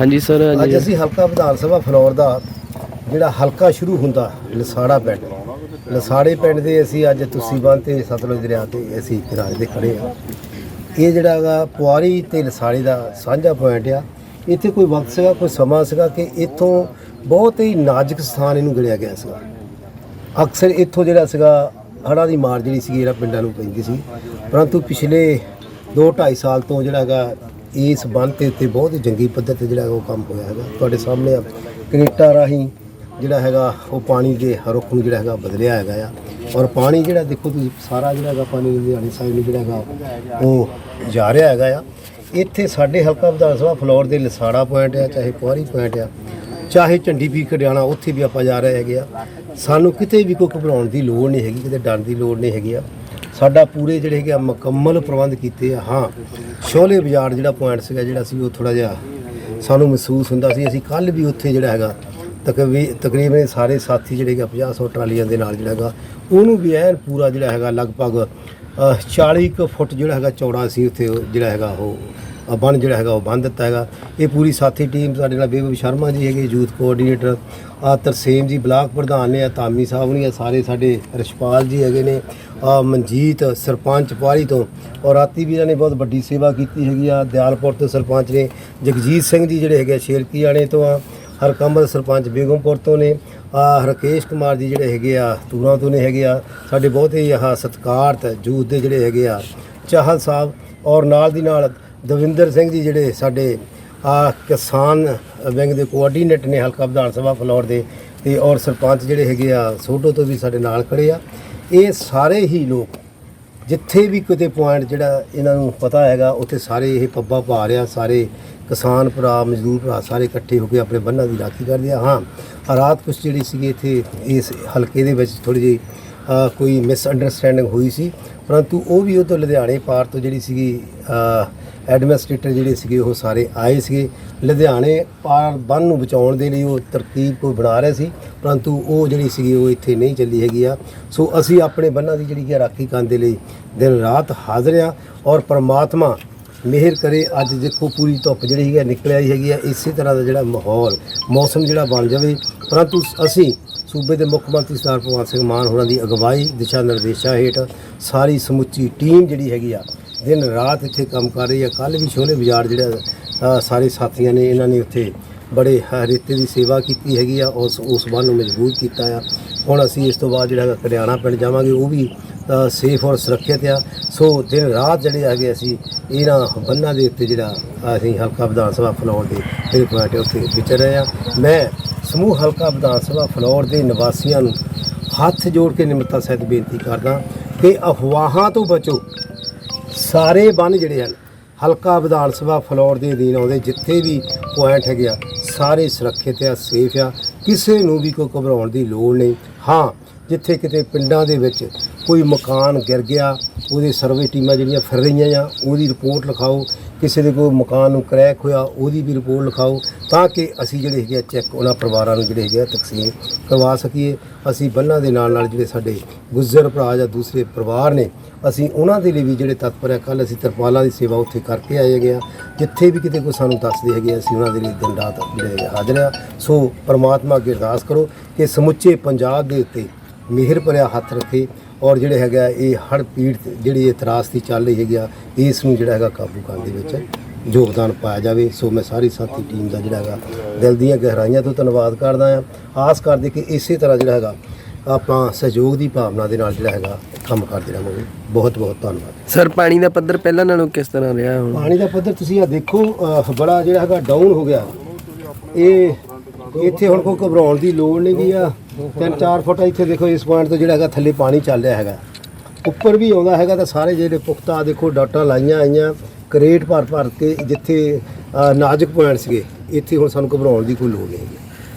ਹਾਂਜੀ ਸਰ ਅੱਜ ਅਸੀਂ ਹਲਕਾ ਵਿਧਾਨ ਸਭਾ ਫਲੋਰ ਦਾ ਜਿਹੜਾ ਹਲਕਾ ਸ਼ੁਰੂ ਹੁੰਦਾ ਲਸਾੜਾ ਪਿੰਡ। ਲਸਾੜੇ ਪਿੰਡ ਦੇ ਅਸੀਂ ਅੱਜ ਤੁਸੀਂ ਬੰਨ ਤੇ ਸਤਲੁਜ ਦਰਿਆ ਤੇ ਅਸੀਂ ਕਿਨਾਰੇ ਤੇ ਖੜੇ ਆ ਇਹ ਜਿਹੜਾ ਹੈਗਾ ਪੁਆਰੀ ਤੇ ਲਸਾੜੇ ਦਾ ਸਾਂਝਾ ਪੁਆਇੰਟ ਆ। ਇੱਥੇ ਕੋਈ ਵਕਤ ਸੀਗਾ ਕੋਈ ਸਮਾਂ ਸੀਗਾ ਕਿ ਇੱਥੋਂ ਬਹੁਤ ਹੀ ਨਾਜ਼ੁਕ ਸਥਾਨ ਇਹਨੂੰ ਗਿਣਿਆ ਗਿਆ ਸੀਗਾ। ਅਕਸਰ ਇੱਥੋਂ ਜਿਹੜਾ ਸੀਗਾ ਹੜ੍ਹਾਂ ਦੀ ਮਾਰ ਜਿਹੜੀ ਸੀ ਜਿਹੜਾ ਪਿੰਡਾਂ ਨੂੰ ਪੈਂਦੀ ਸੀ। ਪਰੰਤੂ ਪਿਛਲੇ 2.5 ਸਾਲ ਤੋਂ ਜਿਹੜਾ ਹੈਗਾ ਇਸ ਬੰਨ ਤੇ ਉੱਤੇ ਬਹੁਤ ਹੀ ਜੰਗੀ ਪੱਧਰ ਤੇ ਜਿਹੜਾ ਉਹ ਕੰਮ ਹੋਇਆ ਹੈਗਾ। ਤੁਹਾਡੇ ਸਾਹਮਣੇ ਆ ਕਨੇਟਾ ਰਾਹੀਂ ਜਿਹੜਾ ਹੈਗਾ, ਉਹ ਪਾਣੀ ਦੇ ਰੁੱਖ ਨੂੰ ਜਿਹੜਾ ਹੈਗਾ ਬਦਲਿਆ ਹੈਗਾ ਆ। ਔਰ ਪਾਣੀ ਜਿਹੜਾ ਦੇਖੋ ਤੁਸੀਂ, ਸਾਰਾ ਜਿਹੜਾ ਹੈਗਾ ਪਾਣੀ ਲੁਧਿਆਣੇ ਸਾਈਡ ਨੂੰ ਜਿਹੜਾ ਹੈਗਾ, ਉਹ ਜਾ ਰਿਹਾ ਹੈਗਾ ਆ। ਇੱਥੇ ਸਾਡੇ ਹਲਕਾ ਵਿਧਾਨ ਸਭਾ ਫਲੋਰ ਦੇ ਲਸਾੜਾ ਪੁਆਇੰਟ ਆ, ਚਾਹੇ ਪੁਆਰੀ ਪੁਆਇੰਟ ਆ, ਚਾਹੇ ਝੰਡੀ ਪੀ ਕੜਿਆਣਾ ਉੱਥੇ ਵੀ ਆਪਾਂ ਜਾ ਰਹੇ ਹੈਗੇ ਆ। ਸਾਨੂੰ ਕਿਤੇ ਵੀ ਕੋਈ ਘਬਰਾਉਣ ਦੀ ਲੋੜ ਨਹੀਂ ਹੈਗੀ, ਕਿਤੇ ਡਰਨ ਦੀ ਲੋੜ ਨਹੀਂ ਹੈਗੀ ਆ। ਸਾਡਾ ਪੂਰੇ ਜਿਹੜੇ ਹੈਗੇ ਆ ਮੁਕੰਮਲ ਪ੍ਰਬੰਧ ਕੀਤੇ ਆ ਹਾਂ। ਸ਼ੋਲੇ ਬਾਜ਼ਾਰ ਜਿਹੜਾ ਪੁਆਇੰਟ ਸੀਗਾ ਜਿਹੜਾ ਸੀ ਉਹ ਥੋੜਾ ਜਿਹਾ ਸਾਨੂੰ ਮਹਿਸੂਸ ਹੁੰਦਾ ਸੀ। ਅਸੀਂ ਕੱਲ ਵੀ ਉੱਥੇ ਜਿਹੜਾ ਹੈਗਾ ਤਕਵੀ ਤਕਰੀਬਨ ਸਾਰੇ ਸਾਥੀ ਜਿਹੜੇ ਹੈਗੇ 50 100 ਟਰਾਲੀਆਂ ਦੇ ਨਾਲ ਜਿਹੜਾ ਹੈਗਾ ਉਹਨੂੰ ਵੀ ਐਨ ਪੂਰਾ ਜਿਹੜਾ ਹੈਗਾ ਲਗਭਗ ਅ, 40 ਕੁ ਫੁੱਟ ਜਿਹੜਾ ਹੈਗਾ ਚੌੜਾ ਸੀ ਉੱਥੇ ਜਿਹੜਾ ਹੈਗਾ ਉਹ ਬੰਨ ਜਿਹੜਾ ਹੈਗਾ ਉਹ ਬੰਨ ਦਿੱਤਾ ਹੈਗਾ। ਇਹ ਪੂਰੀ ਸਾਥੀ ਟੀਮ ਸਾਡੇ ਨਾਲ ਬੇਬੀ ਸ਼ਰਮਾ ਜੀ ਹੈਗੇ ਯੂਥ ਕੋਆਰਡੀਨੇਟਰ ਆ ਤਰਸੇਮ ਜੀ, ਬਲਾਕ ਪ੍ਰਧਾਨ ਨੇ, ਆ ਤਾਮੀ ਸਾਹਿਬ ਨੇ, ਆ ਸਾਰੇ ਸਾਡੇ ਰਿਸ਼ਪਾਲ ਜੀ ਹੈਗੇ ਨੇ, ਆ ਮਨਜੀਤ, ਸਰਪੰਚ ਪਾਰੀ ਤੋਂ, ਔਰ ਆਤੀ ਵੀਰਾਂ ਨੇ ਬਹੁਤ ਵੱਡੀ ਸੇਵਾ ਕੀਤੀ ਹੈਗੀ ਆ। ਦਿਆਲਪੁਰ ਤੋਂ ਸਰਪੰਚ ਨੇ, ਜਗਜੀਤ ਸਿੰਘ ਜੀ ਜਿਹੜੇ ਹੈਗੇ ਆ ਸ਼ੇਰਕੀ ਆਣੇ ਤੋਂ ਆ ਹਰਕੰਬਲ ਸਰਪੰਚ ਬੇਗਮਪੁਰ ਤੋਂ ਨੇ, ਆ ਹਰਕੇਸ਼ ਕੁਮਾਰ ਜੀ ਜਿਹੜੇ ਹੈਗੇ ਆ, ਤੂਰਾਂ ਤੋਂ ਨੇ ਹੈਗੇ ਆ। ਸਾਡੇ ਬਹੁਤ ਹੀ ਆਹ ਸਤਿਕਾਰਤ ਯੂਥ ਦੇ ਜਿਹੜੇ ਹੈਗੇ ਆ, ਚਾਹਲ ਸਾਹਿਬ, ਔਰ ਨਾਲ ਦੀ ਨਾਲ ਦਵਿੰਦਰ ਸਿੰਘ ਜੀ ਜਿਹੜੇ ਸਾਡੇ ਆ ਕਿਸਾਨ ਵਿੰਗ ਦੇ ਕੋਆਰਡੀਨੇਟ ਨੇ ਹਲਕਾ ਵਿਧਾਨ ਸਭਾ ਫਲੋਰ ਦੇ ਤੇ ਔਰ ਸਰਪੰਚ ਜਿਹੜੇ ਹੈਗੇ ਆ ਸੋਢੋ ਤੋਂ ਵੀ ਸਾਡੇ ਨਾਲ ਖੜੇ ਆ। ਇਹ ਸਾਰੇ ਹੀ ਲੋਕ ਜਿੱਥੇ ਵੀ ਕਿਤੇ ਪੁਆਇੰਟ ਜਿਹੜਾ ਇਹਨਾਂ ਨੂੰ ਪਤਾ ਹੈਗਾ, ਉੱਥੇ ਸਾਰੇ ਇਹ ਪੱਬਾ ਪਾ ਰਿਆ ਸਾਰੇ ਕਿਸਾਨ ਭਰਾ, ਮਜ਼ਦੂਰ ਭਰਾ ਸਾਰੇ ਇਕੱਠੇ ਹੋ ਕੇ ਆਪਣੇ ਬੰਨਾਂ ਦੀ ਰਾਖੀ ਕਰਦੇ ਆ। ਹਾਂ ਰਾਤ ਕੁਛ ਜਿਹੜੀ ਸੀਗੀ ਇੱਥੇ ਇਸ ਹਲਕੇ ਦੇ ਵਿੱਚ ਥੋੜੀ ਜਿਹੀ ਕੋਈ ਮਿਸ ਅੰਡਰਸਟੈਂਡਿੰਗ ਹੋਈ ਸੀ। ਪਰੰਤੂ ਉਹ ਵੀ ਉਹ ਤੋਂ ਲੁਧਿਆਣੇ ਪਾਰ ਤੋਂ ਜਿਹੜੀ ਸੀਗੀ ਐਡਮਿਨਿਸਟ੍ਰੇਟਰ ਜਿਹੜੇ ਸੀਗੇ, ਉਹ ਸਾਰੇ ਆਏ ਸੀਗੇ। ਲੁਧਿਆਣੇ ਪਾਰ ਬੰਨ ਨੂੰ ਬਚਾਉਣ ਦੇ ਲਈ ਉਹ ਤਰਤੀਬ ਕੋਈ ਬਣਾ ਰਹੇ ਸੀ। ਪਰੰਤੂ ਉਹ ਜਿਹੜੀ ਸੀਗੀ, ਉਹ ਇੱਥੇ ਨਹੀਂ ਚੱਲੀ ਹੈਗੀ ਆ। ਸੋ ਅਸੀਂ ਆਪਣੇ ਬੰਨਾਂ ਦੀ ਜਿਹੜੀ ਕਿ ਰਾਖੀ ਕਰਨ ਦੇ ਲਈ ਦਿਨ ਰਾਤ ਹਾਜ਼ਰ ਆ ਔਰ ਪ੍ਰਮਾਤਮਾ ਮਿਹਰ ਕਰੇ, ਅੱਜ ਦੇਖੋ ਪੂਰੀ ਧੁੱਪ ਜਿਹੜੀ ਹੈਗੀ ਆ, ਨਿਕਲ ਆਈ ਹੈਗੀ ਆ। ਇਸੇ ਤਰ੍ਹਾਂ ਦਾ ਜਿਹੜਾ ਮਾਹੌਲ, ਮੌਸਮ ਜਿਹੜਾ ਬਣ ਜਾਵੇ। ਪਰੰਤੂ ਅਸੀਂ ਸੂਬੇ ਦੇ ਮੁੱਖ ਮੰਤਰੀ ਸਰਦਾਰ ਭਗਵੰਤ ਸਿੰਘ ਮਾਨ ਹੋਰਾਂ ਦੀ ਅਗਵਾਈ, ਦਿਸ਼ਾ ਨਿਰਦੇਸ਼ਾਂ ਹੇਠ ਸਾਰੀ ਸਮੁੱਚੀ ਟੀਮ ਜਿਹੜੀ ਹੈਗੀ ਆ, ਦਿਨ ਰਾਤ ਇੱਥੇ ਕੰਮ ਕਰ ਰਹੀ ਆ। ਕੱਲ ਵੀ ਛੋਲੇ ਬਾਜ਼ਾਰ ਜਿਹੜਾ ਸਾਰੇ ਸਾਥੀਆਂ ਨੇ, ਇਹਨਾਂ ਨੇ ਉੱਥੇ ਬੜੇ ਹ- ਦੀ ਸੇਵਾ ਕੀਤੀ ਹੈਗੀ ਆ, ਉਸ ਉਸ ਬੰਨ ਨੂੰ ਮਜ਼ਬੂਤ ਕੀਤਾ ਆ। ਹੁਣ ਅਸੀਂ ਇਸ ਤੋਂ ਬਾਅਦ ਜਿਹੜਾ ਹੈਗਾ ਕਰਿਆਣਾ ਪਿੰਡ ਜਾਵਾਂਗੇ, ਉਹ ਵੀ ਸੇਫ ਔਰ ਸੁਰੱਖਿਅਤ ਆ। ਸੋ ਦਿਨ ਰਾਤ ਜਿਹੜੇ ਹੈਗੇ ਅਸੀਂ ਇਹਨਾਂ ਬੰਨਾਂ ਦੇ ਉੱਤੇ ਜਿਹੜਾ ਅਸੀਂ ਹਲਕਾ ਵਿਧਾਨ ਸਭਾ ਫਲੋਰ ਦੇ ਜਿਹੜੇ ਪੁਆਇੰਟ ਉੱਥੇ ਵਿਚਰ ਰਹੇ ਆ। ਮੈਂ ਸਮੂਹ ਹਲਕਾ ਵਿਧਾਨ ਸਭਾ ਫਲੋਰ ਦੇ ਨਿਵਾਸੀਆਂ ਨੂੰ ਹੱਥ ਜੋੜ ਕੇ ਨਿਮਰਤਾ ਸਹਿਤ ਬੇਨਤੀ ਕਰਦਾ ਕਿ ਅਫਵਾਹਾਂ ਤੋਂ ਬਚੋ। ਸਾਰੇ ਬੰਨ ਜਿਹੜੇ ਹਨ, ਹਲਕਾ ਵਿਧਾਨ ਸਭਾ ਫਲੋਰ ਦੇ ਅਧੀਨ ਆਉਂਦੇ, ਜਿੱਥੇ ਵੀ ਪੁਆਇੰਟ ਹੈਗੇ ਆ, ਸਾਰੇ ਸੁਰੱਖਿਅਤ ਆ ਸੇਫ ਆ, ਕਿਸੇ ਨੂੰ ਵੀ ਕੋਈ ਘਬਰਾਉਣ ਦੀ ਲੋੜ ਨਹੀਂ। ਹਾਂ, ਜਿੱਥੇ ਕਿਤੇ ਪਿੰਡਾਂ ਦੇ ਵਿੱਚ ਕੋਈ ਮਕਾਨ ਗਿਰ ਗਿਆ ਉਹਦੇ ਸਰਵੇ ਟੀਮਾਂ ਜਿਹੜੀਆਂ ਫਿਰ ਰਹੀਆਂ ਆ, ਉਹਦੀ ਰਿਪੋਰਟ ਲਿਖਾਓ, ਕਿਸੇ ਦੇ ਕੋਈ ਮਕਾਨ ਨੂੰ ਕਰੈਕ ਹੋਇਆ, ਉਹਦੀ ਵੀ ਰਿਪੋਰਟ ਲਿਖਾਓ, ਤਾਂ ਕਿ ਅਸੀਂ ਜਿਹੜੇ ਹੈਗੇ ਆ ਚੈੱਕ ਉਹਨਾਂ ਪਰਿਵਾਰਾਂ ਨੂੰ ਜਿਹੜੇ ਹੈਗੇ ਆ ਤਕਸੀਮ ਕਰਵਾ ਸਕੀਏ। ਅਸੀਂ ਬੰਨਾਂ ਦੇ ਨਾਲ ਨਾਲ ਜਿਹੜੇ ਸਾਡੇ ਗੁੱਜ਼ਰ ਭਰਾ ਜਾਂ ਦੂਸਰੇ ਪਰਿਵਾਰ ਨੇ, ਅਸੀਂ ਉਹਨਾਂ ਦੇ ਲਈ ਵੀ ਜਿਹੜੇ ਤਤਪਰ ਹੈ ਕੱਲ ਅਸੀਂ ਤਰਪਾਲਾਂ ਦੀ ਸੇਵਾ ਉੱਥੇ ਕਰਕੇ ਆਏ ਹੈਗੇ ਆ। ਜਿੱਥੇ ਵੀ ਕਿਤੇ ਕੋਈ ਸਾਨੂੰ ਦੱਸਦੇ ਹੈਗੇ ਅਸੀਂ ਉਹਨਾਂ ਦੇ ਲਈ ਦਿਨ ਰਾਤ ਜਿਹੜੇ ਹੈਗੇ ਹਾਜ਼ਰ ਆ। ਸੋ ਪਰਮਾਤਮਾ ਅੱਗੇ ਅਰਦਾਸ ਕਰੋ ਕਿ ਸਮੁੱਚੇ ਪੰਜਾਬ ਦੇ ਉੱਤੇ ਮਿਹਰ ਭਰਿਆ ਹੱਥ ਰੱਖੇ ਔਰ ਜਿਹੜੇ ਹੈਗਾ ਇਹ ਹੜ ਪੀੜਤ ਜਿਹੜੀ ਇਹ ਤਰਾਸਦੀ ਚੱਲ ਰਹੀ ਹੈਗੀ ਆ ਇਸ ਨੂੰ ਜਿਹੜਾ ਹੈਗਾ ਕਾਬੂ ਕਰਨ ਦੇ ਵਿੱਚ ਯੋਗਦਾਨ ਪਾਇਆ ਜਾਵੇ। ਸੋ ਮੈਂ ਸਾਰੀ ਸਾਥੀ ਟੀਮ ਦਾ ਜਿਹੜਾ ਹੈਗਾ ਦਿਲ ਦੀਆਂ ਗਹਿਰਾਈਆਂ ਤੋਂ ਧੰਨਵਾਦ ਕਰਦਾ ਆ ਆਸ ਕਰਦੇ ਕਿ ਇਸੇ ਤਰ੍ਹਾਂ ਜਿਹੜਾ ਹੈਗਾ ਆਪਾਂ ਸਹਿਯੋਗ ਦੀ ਭਾਵਨਾ ਦੇ ਨਾਲ ਜਿਹੜਾ ਹੈਗਾ ਕੰਮ ਕਰਦੇ ਰਹਾਂਗੇ। ਬਹੁਤ ਬਹੁਤ ਧੰਨਵਾਦ। ਸਰ ਪਾਣੀ ਦਾ ਪੱਧਰ ਪਹਿਲਾਂ ਨਾਲੋਂ ਕਿਸ ਤਰ੍ਹਾਂ ਰਿਹਾ ਹੁਣ? ਪਾਣੀ ਦਾ ਪੱਧਰ ਤੁਸੀਂ ਆ ਦੇਖੋ ਬੜਾ ਜਿਹੜਾ ਹੈਗਾ ਡਾਊਨ ਹੋ ਗਿਆ। ਇਹ ਇੱਥੇ ਹੁਣ ਕੋਈ ਘਬਰਾਉਣ ਦੀ ਲੋੜ ਨਹੀਂ ਗਈ ਆ। ਤਿੰਨ ਚਾਰ ਫੁੱਟ ਇੱਥੇ ਦੇਖੋ ਇਸ ਪੁਆਇੰਟ ਤੋਂ ਜਿਹੜਾ ਹੈਗਾ ਥੱਲੇ ਪਾਣੀ ਚੱਲ ਰਿਹਾ ਹੈਗਾ। ਉੱਪਰ ਵੀ ਆਉਂਦਾ ਹੈਗਾ ਤਾਂ ਸਾਰੇ ਜਿਹੜੇ ਪੁਖਤਾ ਦੇਖੋ ਡਾਟਾਂ ਲਾਈਆਂ ਆਈਆਂ, ਕਰੇਟ ਭਰ ਭਰ ਕੇ ਜਿੱਥੇ, ਅਹ, ਨਾਜ਼ੁਕ ਪੁਆਇੰਟ ਸੀਗੇ, ਇੱਥੇ ਹੁਣ ਸਾਨੂੰ ਘਬਰਾਉਣ ਦੀ ਕੋਈ ਲੋੜ ਨਹੀਂ ਹੈਗੀ।